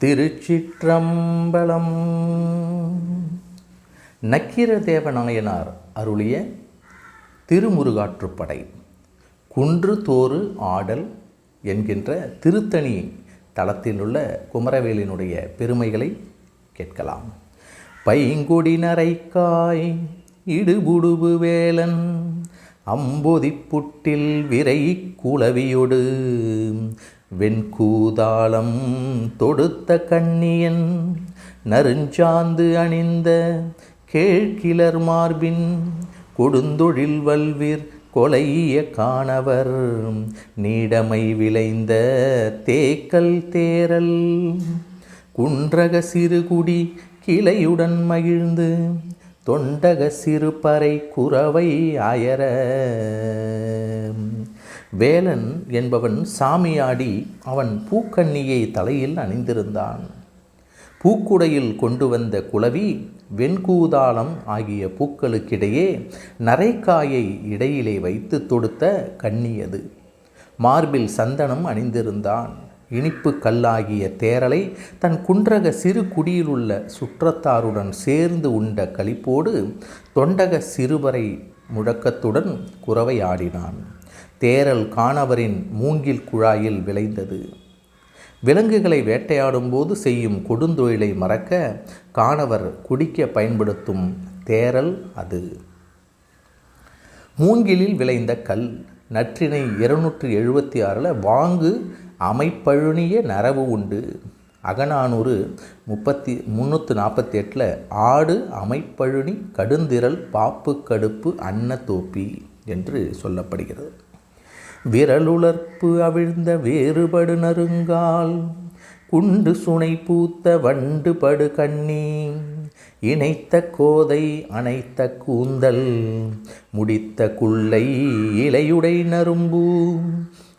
திருச்சிற்றம்பலம். நக்கீர தேவநாயனார் அருளிய திருமுருகாற்றுப்படை குன்று தோறு ஆடல் என்கின்ற திருத்தணி தளத்திலுள்ள குமரவேலினுடைய பெருமைகளை கேட்கலாம். பைங்குடி நரைக்காய் இடுபுடுபு வேலன் அம்பொதி புட்டில் விரை குளவியொடு வெண்கூதாளம் தொடுத்த கண்ணியன் நறுஞ்சாந்து அணிந்த கேழ்கிளர் மார்பின் கொடுந்தொழில் வல்விர் கொலைய காணவர் நீடமை விளைந்த தேக்கல் தேரல் குன்றக சிறுகுடி கிளையுடன் மகிழ்ந்து தொண்டக சிறுபறை குறவை அயர. வேலன் என்பவன் சாமியாடி அவன் பூக்கண்ணியை தலையில் அணிந்திருந்தான். பூக்குடையில் கொண்டு வந்த குளவி வெண்கூதாளம் ஆகிய பூக்களுக்கிடையே நரைக்காயை இடையிலே வைத்து தொடுத்த கண்ணியது மார்பில் சந்தனம் அணிந்திருந்தான். இனிப்பு கல்லாகிய தேரலை தன் குன்றக சிறு குடியிலுள்ள சுற்றத்தாருடன் சேர்ந்து உண்ட களிப்போடு தொண்டக சிறுவரை முழக்கத்துடன் குறவை ஆடினான் தேரல் காணவரின் மூங்கில் குழாயில் விளைந்தது. விலங்குகளை வேட்டையாடும் போது செய்யும் கொடுந்தொழிலை மறக்க காணவர் குடிக்க பயன்படுத்தும் தேரல் அது. மூங்கிலில் விளைந்த கல் நற்றினை இருநூற்றி எழுபத்தி ஆறில் வாங்கு அமைப்பழுனிய நரவு உண்டு. அகநானூறு முப்பத்தி முந்நூற்று நாற்பத்தி எட்டில் ஆடு அமைப்பழுனி கடுந்திரல் பாப்பு கடுப்பு அன்னத்தோப்பி என்று சொல்லப்படுகிறது. விரலுலர்ப்பு அவிழ்ந்த வேறுபடு நறுங்கால். குண்டு சுனை பூத்த வண்டு படு கண்ணி. இணைத்த கோதை அணைத்த கூந்தல். முடித்த குள்ளை இலையுடை நரும்பு.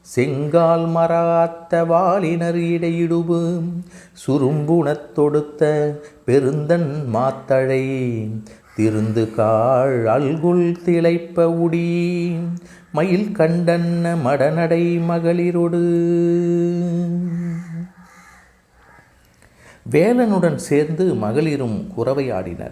செங்கால் மராத்த வாலினர் இடையிடுபு. சுரும்புணத் தொடுத்த பெருந்தன் மாத்தழை. திருந்து காள் அல்குல் திளைப்ப உடி. மயில் கண்டன்ன மடநடை மகளிரொடு. வேலனுடன் சேர்ந்து மகளிரும் குறவையாடினர்.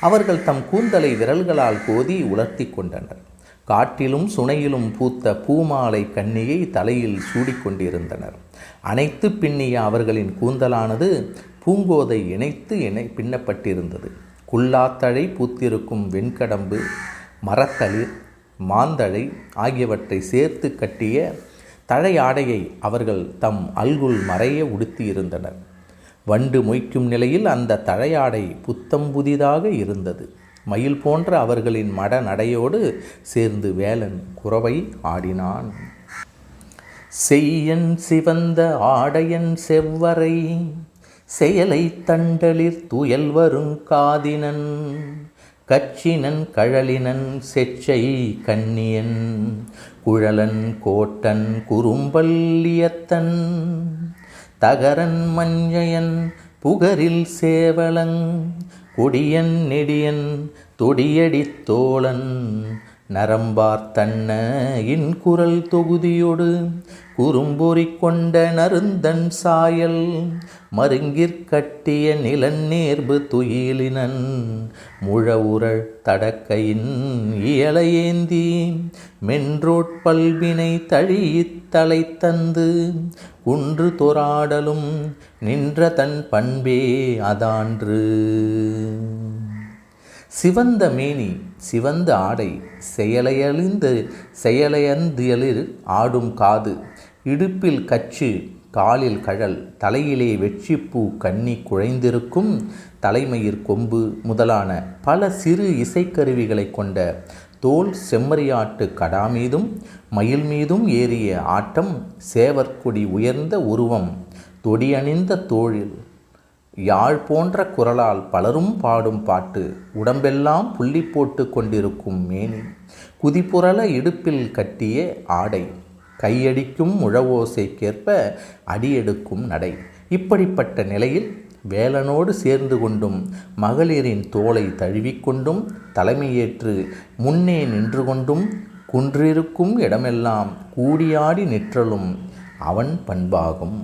அவர்கள் தம் கூந்தலை விரல்களால் கோதி உலர்த்தி கொண்டனர். காட்டிலும் சுனையிலும் பூத்த பூமாலை கண்ணியை தலையில் சூடிக்கொண்டிருந்தனர் அனைத்து பின்னிய அவர்களின் கூந்தலானது பூங்கோதை இணைத்து இணை பின்னப்பட்டிருந்தது. குல்லாத்தழை பூத்திருக்கும் வெண்கடம்பு மரத்தளிர் மாந்தழை ஆகியவற்றை சேர்த்து கட்டிய தழையாடையை அவர்கள் தம் அல்குல் மறைய உடுத்தியிருந்தனர். வண்டு மொய்க்கும் நிலையில் அந்த தழையாடை புத்தம் புதிதாக இருந்தது. மயில் போன்ற அவர்களின் மட நடையோடு சேர்ந்து வேலன் குறவை ஆடினான். செய்யன் சிவந்த ஆடையன் செவ்வரை செயலை தண்டலிர் துயல் வருங்காதினன் கச்சினன் கழலினன் செச்சை கண்ணியன் குழலன் கோட்டன் குறும்பல்லியத்தன் தகரன் மஞ்சயன் புகரில் சேவலங் கொடியன் நெடியன் நரம்பார் தோழன் நரம்பார்த்தன்ன இன்குரல் தொகுதியோடு குறும்பொறி கொண்ட நருந்தன் சாயல் மருங்கிற்கட்டிய நிலநேர்பு துயிலினன் முழவுரள் தடக்கையின் இயலையேந்தி மென்றோட்பல்வினை தழியித் தலை தந்து குன்று தொராடலும் நின்ற தன் பண்பே அதான்று. சிவந்த மேனி சிவந்த ஆடை செயலையழிந்து செயலையந்தியலில் ஆடும் காது இடுப்பில் கச்சு காலில் கழல் தலையிலே வெற்றிப்பூ கண்ணி குழைந்திருக்கும் தலைமயிர் கொம்பு முதலான பல சிறு இசைக்கருவிகளை கொண்ட தோல் செம்மறியாட்டு கடா மீதும் மயில் மீதும் ஏறிய ஆட்டம் சேவற்கொடி உயர்ந்த உருவம் தொடியணிந்த தோழில் யாழ் போன்ற குரலால் பலரும் பாடும் பாட்டு உடம்பெல்லாம் புள்ளி போட்டு கொண்டிருக்கும் மேனி. குதிப்புரள இடுப்பில் கட்டிய ஆடை. கையடிக்கும் முழவோசைக்கேற்ப அடியெடுக்கும் நடை. இப்படிப்பட்ட நிலையில் வேலனோடு சேர்ந்து கொண்டும் மகளிரின் தோலை தழுவிக்கொண்டும் தலைமையேற்று முன்னே நின்று கொண்டும் குன்றிருக்கும் இடமெல்லாம் கூடியாடி நிற்றலும் அவன் பண்பாகும்.